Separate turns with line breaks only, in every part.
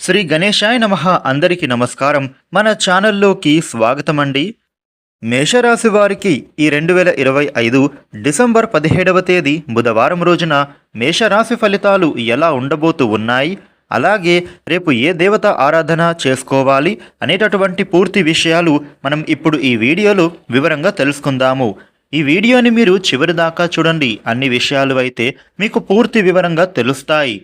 శ్రీ గణేశాయ నమ అందరికీ నమస్కారం. మన ఛానల్లోకి స్వాగతం అండి మేషరాశి వారికి ఈ రెండు వేల ఇరవై ఐదు డిసెంబర్ పదిహేడవ తేదీ బుధవారం రోజున మేషరాశి ఫలితాలు ఎలా ఉండబోతూ ఉన్నాయి? అలాగే రేపు ఏ దేవత ఆరాధన చేసుకోవాలి అనేటటువంటి పూర్తి విషయాలు మనం ఇప్పుడు ఈ వీడియోలో వివరంగా తెలుసుకుందాము. ఈ వీడియోని మీరు చివరి దాకా చూడండి. అన్ని విషయాలు అయితే మీకు పూర్తి వివరంగా తెలుస్తాయి.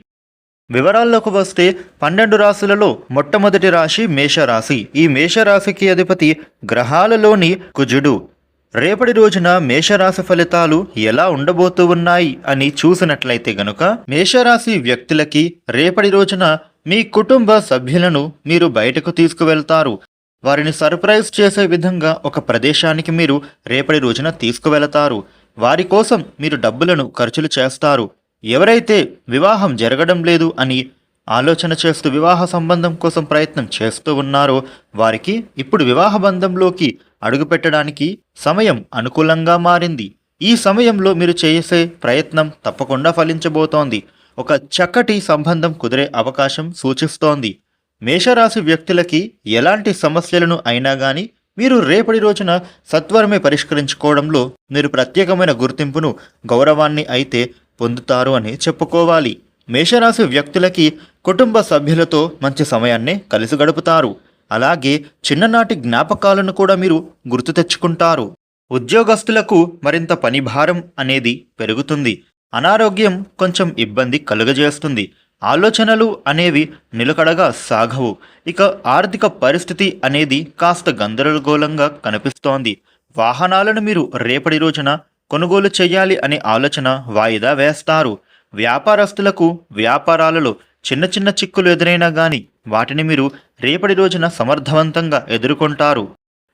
వివరాల్లోకి వస్తే పన్నెండు రాశులలో మొట్టమొదటి రాశి మేషరాశి. ఈ మేషరాశికి అధిపతి గ్రహాలలోని కుజుడు. రేపటి రోజున మేషరాశి ఫలితాలు ఎలా ఉండబోతూ ఉన్నాయి అని చూసినట్లయితే గనుక మేషరాశి వ్యక్తులకి రేపటి రోజున మీ కుటుంబ సభ్యులను మీరు బయటకు తీసుకువెళ్తారు. వారిని సర్ప్రైజ్ చేసే విధంగా ఒక ప్రదేశానికి మీరు రేపటి రోజున తీసుకువెళతారు. వారి కోసం మీరు డబ్బులను ఖర్చులు చేస్తారు. ఎవరైతే వివాహం జరగడం లేదు అని ఆలోచన చేస్తూ వివాహ సంబంధం కోసం ప్రయత్నం చేస్తూ ఉన్నారో వారికి ఇప్పుడు వివాహ బంధంలోకి అడుగుపెట్టడానికి సమయం అనుకూలంగా మారింది. ఈ సమయంలో మీరు చేసే ప్రయత్నం తప్పకుండా ఫలించబోతోంది. ఒక చక్కటి సంబంధం కుదిరే అవకాశం సూచిస్తోంది. మేషరాశి వ్యక్తులకి ఎలాంటి సమస్యలను అయినా కానీ మీరు రేపటి రోజున సత్వరమే పరిష్కరించుకోవడంలో మీరు ప్రత్యేకమైన గుర్తింపును గౌరవాన్ని అయితే పొందుతారు అని చెప్పుకోవాలి. మేషరాశి వ్యక్తులకి కుటుంబ సభ్యులతో మంచి సమయాన్ని కలిసి గడుపుతారు. అలాగే చిన్ననాటి జ్ఞాపకాలను కూడా మీరు గుర్తు తెచ్చుకుంటారు. ఉద్యోగస్తులకు మరింత పని భారం అనేది పెరుగుతుంది. అనారోగ్యం కొంచెం ఇబ్బంది కలుగజేస్తుంది. ఆలోచనలు అనేవి నిలకడగా సాగవు. ఇక ఆర్థిక పరిస్థితి అనేది కాస్త గందరగోళంగా కనిపిస్తోంది. వాహనాలను మీరు రేపటి రోజున కొనుగోలు చేయాలి అనే ఆలోచన వాయిదా వేస్తారు. వ్యాపారస్తులకు వ్యాపారాలలో చిన్న చిన్న చిక్కులు ఎదురైనా గాని వాటిని మీరు రేపటి రోజున సమర్థవంతంగా ఎదుర్కొంటారు.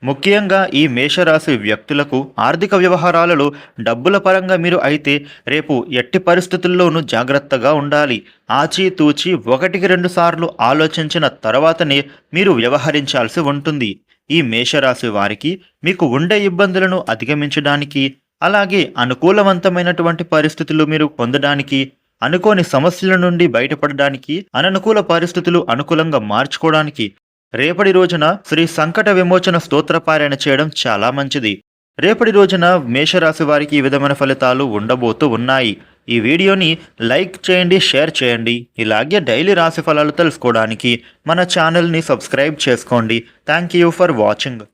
ముఖ్యంగా ఈ మేషరాశి వ్యక్తులకు ఆర్థిక వ్యవహారాలలో డబ్బుల పరంగా మీరు అయితే రేపు ఎట్టి పరిస్థితుల్లోనూ జాగ్రత్తగా ఉండాలి. ఆచితూచి ఒకటికి రెండు సార్లు ఆలోచించిన తర్వాతనే మీరు వ్యవహరించాల్సి ఉంటుంది. ఈ మేషరాశి వారికి మీకు ఉండే ఇబ్బందులను అధిగమించడానికి అలాగే అనుకూలవంతమైనటువంటి పరిస్థితులు మీరు పొందడానికి అనుకోని సమస్యల నుండి బయటపడడానికి అననుకూల పరిస్థితులు అనుకూలంగా మార్చుకోవడానికి రేపటి రోజున శ్రీ సంకట విమోచన స్తోత్రపారాయణ చేయడం చాలా మంచిది. రేపటి రోజున మేషరాశి వారికి ఈ విధమైన ఫలితాలు ఉండబోతూ ఉన్నాయి. ఈ వీడియోని లైక్ చేయండి షేర్ చేయండి. ఇలాగే డైలీ రాశి ఫలాలు తెలుసుకోవడానికి మన ఛానల్ని సబ్స్క్రైబ్ చేసుకోండి. Thank you for watching.